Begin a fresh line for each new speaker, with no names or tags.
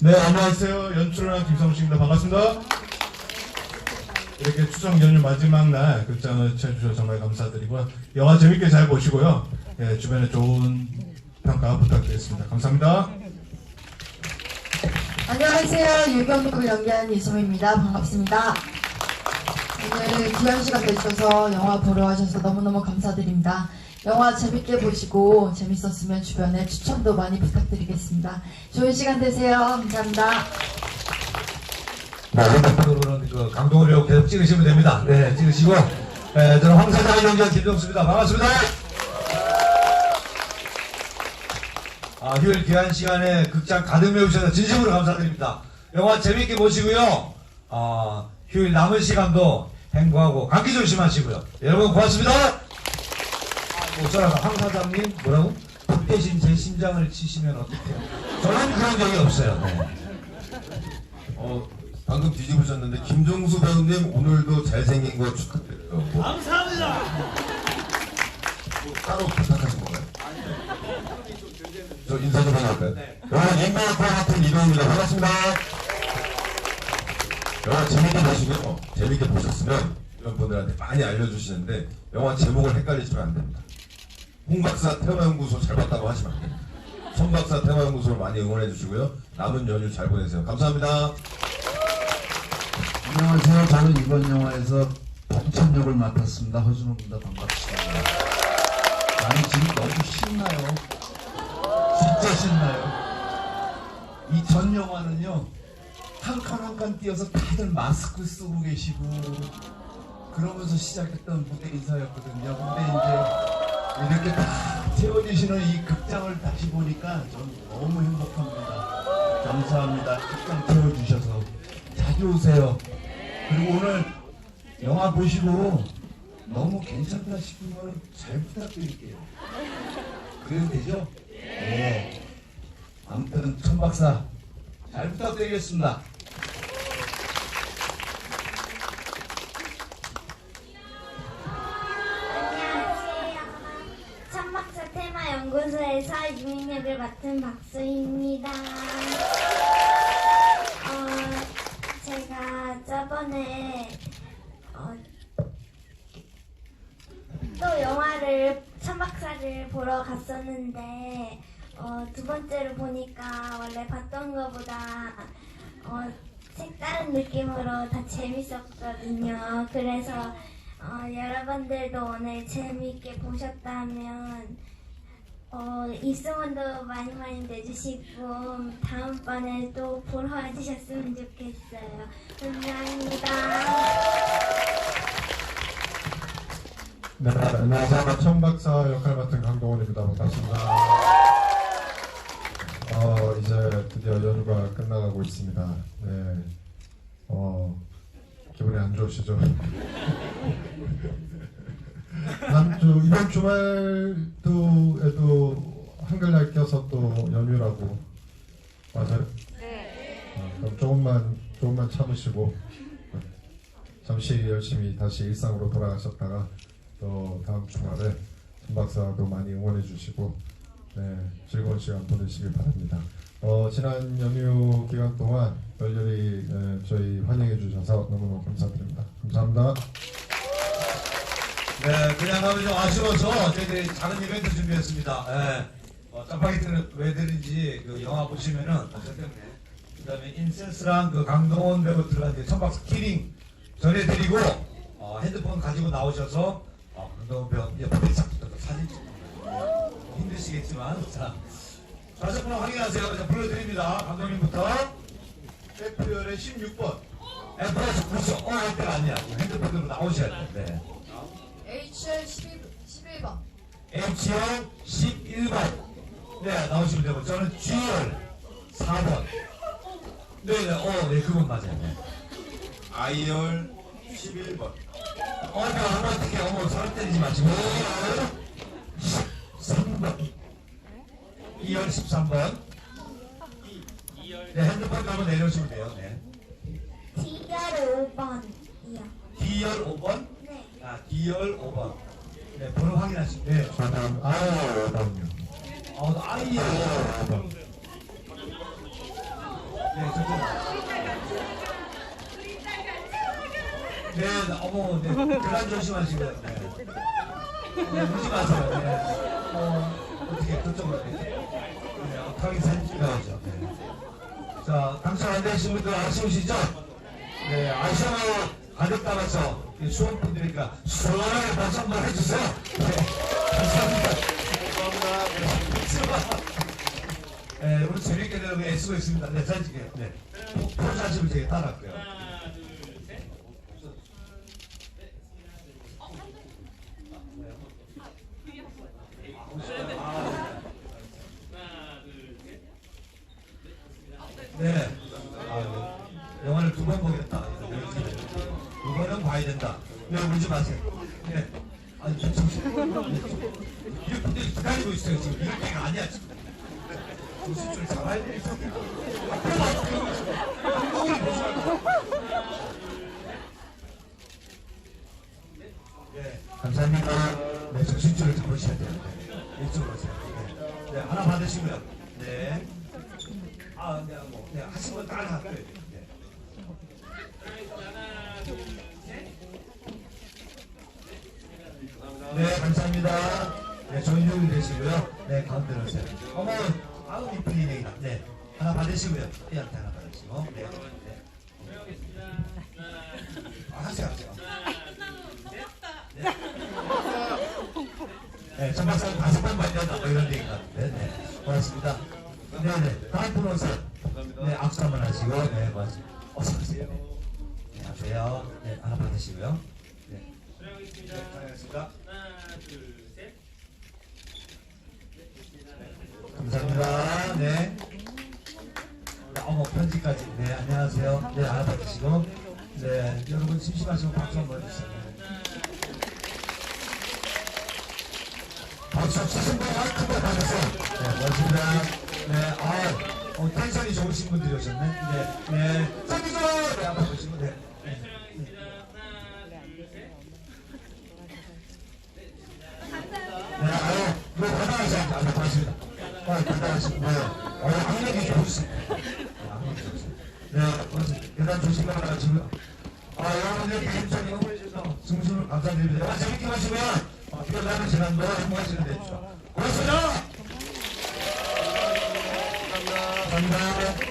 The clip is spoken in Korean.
네, 안녕하세요. 연출을 한 김성식입니다. 반갑습니다. 이렇게 추석 연휴 마지막 날 극장을 찾아주셔서 정말 감사드리고요. 영화 재밌게 잘 보시고요. 예, 주변에 좋은 평가 부탁드리겠습니다. 감사합니다.
안녕하세요. 유경국을 연기한 이수미입니다. 반갑습니다. 오늘 귀한 시간 내주셔서 영화 보러 와주셔서 너무너무 감사드립니다. 영화 재밌게 보시고 재밌었으면 주변에 추천도 많이 부탁드리겠습니다. 좋은 시간 되세요. 감사합니다.
네, 핸드폰으로는 그 강동으로 계속 찍으시면 됩니다. 네, 찍으시고. 네, 저는 황사장 연기한 김정수입니다. 반갑습니다. 아, 휴일 귀한 시간에 극장 가득 메우셔서 진심으로 감사드립니다. 영화 재밌게 보시고요. 아, 휴일 남은 시간도 행복하고 감기 조심하시고요. 여러분 고맙습니다. 아, 어쩌라고 황 사장님 뭐라고? 붓 대신 제 심장을 치시면 어떡해요? 저는 그런 적이 없어요. 네.
어, 방금 뒤집으셨는데 김종수 배우님 오늘도 잘생긴 거 축하드려요. 뭐,
감사합니다.
뭐 따로 부탁하신 건가요? 저 인사 좀 해볼까요? 여러분 인간과 같은 이동입니다. 반갑습니다. 영화 재밌게 보시고요. 재밌게 보셨으면 이런 분들한테 많이 알려주시는데 영화 제목을 헷갈리시면 안 됩니다. 홍 박사 테마연구소 잘 봤다고 하시면 안 됩니다. 천 박사 테마연구소를 많이 응원해 주시고요. 남은 연휴 잘 보내세요. 감사합니다.
안녕하세요. 저는 이번 영화에서 봉천역을 맡았습니다. 허준호입니다. 반갑습니다. 나는 지금 너무 신나요. 진짜 신나요. 이 전 영화는요, 한 칸 한칸 띄어서 다들 마스크 쓰고 계시고, 그러면서 시작했던 무대 인사였거든요. 근데 이제 이렇게 다 채워주시는 이 극장을 다시 보니까 전 너무 행복합니다. 감사합니다. 극장 채워주셔서. 자주 오세요. 그리고 오늘 영화 보시고 너무 괜찮다 싶으면 잘 부탁드릴게요. 그래도 되죠? 네. 아무튼 천 박사 잘 부탁드리겠습니다.
연구소에서 유민역을 맡은 박수희입니다. 어, 제가 저번에 어, 또 영화를 천박사를 보러 갔었는데 어, 두 번째로 보니까 원래 봤던 것보다 어, 색다른 느낌으로 더 재밌었거든요. 그래서 어, 여러분들도 오늘 재미있게 보셨다면 어, 입소문도 많이 많이 내주시고 다음번에 또 보러 와주셨으면 좋겠어요. 감사합니다.
네, 안녕하세요. 천박사 역할 맡은 강동원입니다. 반갑습니다. 어, 이제 드디어 연휴가 끝나가고 있습니다. 네. 어, 기분이 안 좋으시죠? 주, 이번 주말도, 에도 한글날 껴서 또 연휴라고. 맞아요? 네. 그럼 조금만, 조금만 참으시고, 잠시 열심히 다시 일상으로 돌아가셨다가, 또 다음 주말에 천 박사도 많이 응원해 주시고 네, 즐거운 시간 보내시길 바랍니다. 어, 지난 연휴 기간 동안 열렬히 에, 저희 환영해 주셔서 너무너무 감사드립니다. 감사합니다.
네, 그냥 가면 좀 아쉬워서 저희들이 작은 이벤트 준비했습니다. 예. 어, 짜파게티는 왜 드린지 그 영화 보시면은 때문에 그다음에 인센스랑 그 강동원 배우 들어간 게 천박 스 키링 전해드리고 어, 핸드폰 가지고 나오셔서 어, 강동원 배우 옆에 싹 사진 찍고 힘드시겠지만 자 좌석번호 확인하세요. 자, 불러드립니다. 감독님부터
FPL의 16번
에 플러스 그렇죠. 어, 할 때가 아니야. 핸드폰으로 나오셔야 돼. 네.
HL 11, 11번.
H형 11번. 네, 나오시면 되고, 저는 G열 4번. 네 네, 어, 네, 그건 맞아요. 네.
아이열 11번.
어, 네, 어머, 어떻게, 어머, 사람 때리지 마시고. 13번. 2열 13번. 네, 핸드폰 들고 내려오시면 돼요. 네.
D열 5번이요.
D열 5번. 자, D열 5번. 네, 번호 확인하시면 돼요.
다음 아예 5번요.
어, 아이요. 네, 저쪽. 아, 네, 네, 네, 어머, 네. 계란 조심하시고요. 네. 네, 울지 마세요. 네. 어, 어떻게 그쪽으로. 네. 네 어, 강의 사진 찍어야죠. 네. 자, 당첨 안 되신 분들 아쉬우시죠? 네, 아쉬워요. 가득 담아서 이 수험분들이니까 시원하게 박수 한번 해주세요. 네, 감사합니다. 감사합니다. 네, 우리 재밌게 들으면 애쓰고 있습니다. 네, 사진 찍게요. 네. 포즈 하시면 제가 따라할게요. 네. 아, 네. 영화를 두 번 보겠다. 두 번은 봐야 네, 울지 마세요. 네. 아니, 정신. 이렇게 기다리고 있어요. 지금 이럴 때가 아니야. 지금. 정신줄 잡아야 돼. 한국을 보시고. 네, 감사합니다. 네, 정신줄을 잡으셔야 돼요. 네, 이쪽으로 오세요. 네. 네, 하나 받으시고요. 네. 아, 네, 뭐, 네, 하시고 따라 할게요. 네. 네, 감사합니다. 네, 요일 되시고요. 네, 가운데로 오세요. 어머, 아우, 이쁜 이네이다. 네, 하나 받으시고요. 얘한테 하나 받으시고. 네. 네. 아, 하세요, 하세요. 네. 네, 전박사는 다섯 번 받는다. 뭐 이런 얘기 같은데. 네, 고맙습니다. 네, 네. 다음 분 오세요. 네, 악수 한번 하시고. 네, 고맙습니다. 어서 오세요. 네, 안녕하세요. 네, 하나 받으시고요. 네. 네, 잘하겠습니다. 감사합니다. 네. 네, 어머, 편지까지. 네, 안녕하세요. 네, 받으시고. 네, 여러분 심심하시면 박수 한번 해주세요. 네. 박수 치신 분한 크게 받으세요. 네, 고맙습니다. 네, 아, 어, 텐션이 좋으신 분들이 오셨네. 네, 네. 네, 한번. 네. 네, 아유, 뭐, 받아가시죠. 아주 고맙습니다. 아, 받아가시고, 네. 어, 악력이 좋으시네. 네, 악력이 좋으시네. 네, 조심하시고요. 아, 여러분들 응원해주셔서 승수를 감사드립니다. 영화 재밌게 보시면, 어, 시간도 행복하시는 데 해주시죠. 고맙습니다! 감사합니다. 감사합니다.